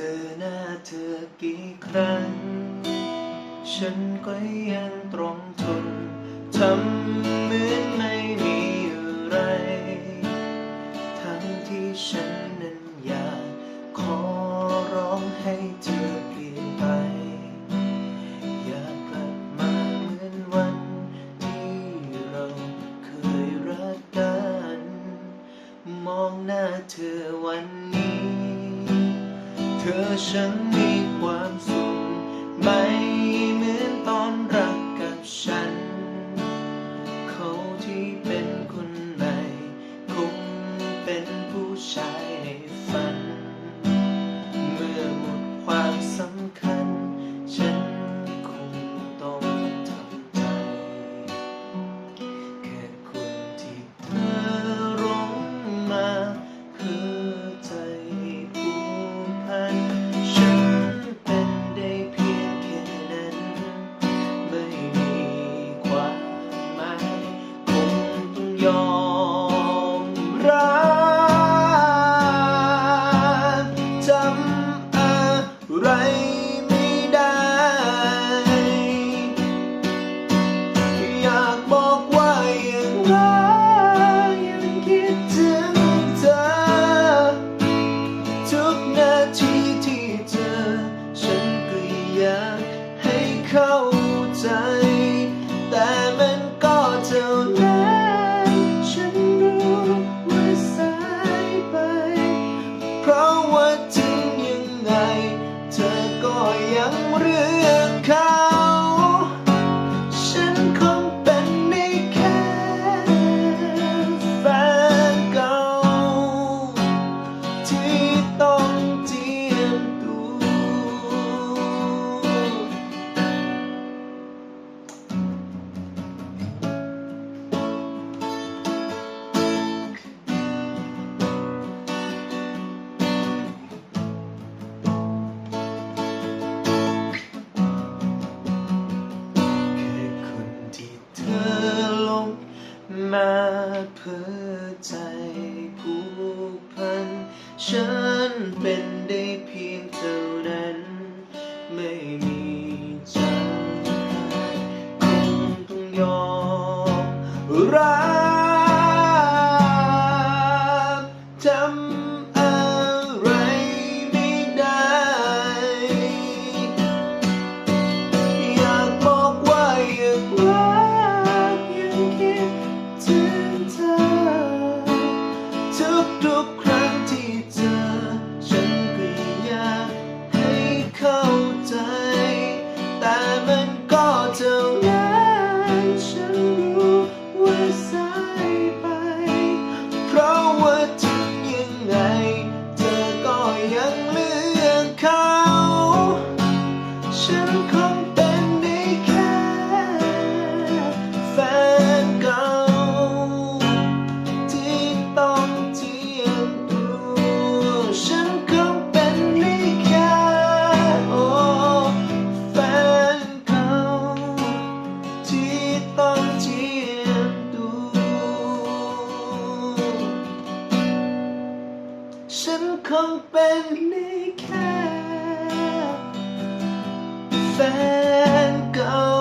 จอหน้าเธอกี่ครั้ง ฉันก็ยังตรงทนทำเหมือนไม่มีอะไร ทั้งที่ฉันนั้นอยากขอร้องให้เธอเปลี่ยนไป อยากกลับมาเหมือนวันที่เราเคยรักกัน มองหน้าเธอวันนี้ 歌声里化作 ทุกนาทีที่เจอ ฉันก็อยากให้เข้าใจ แต่มันก็เท่า เพ้อใจผูกพัน ฉันเป็น ทุกๆครั้งที่เจอ ฉันก็อยากให้เข้าใจ แต่มันก็เท่า นได้แค่แฟนเก่า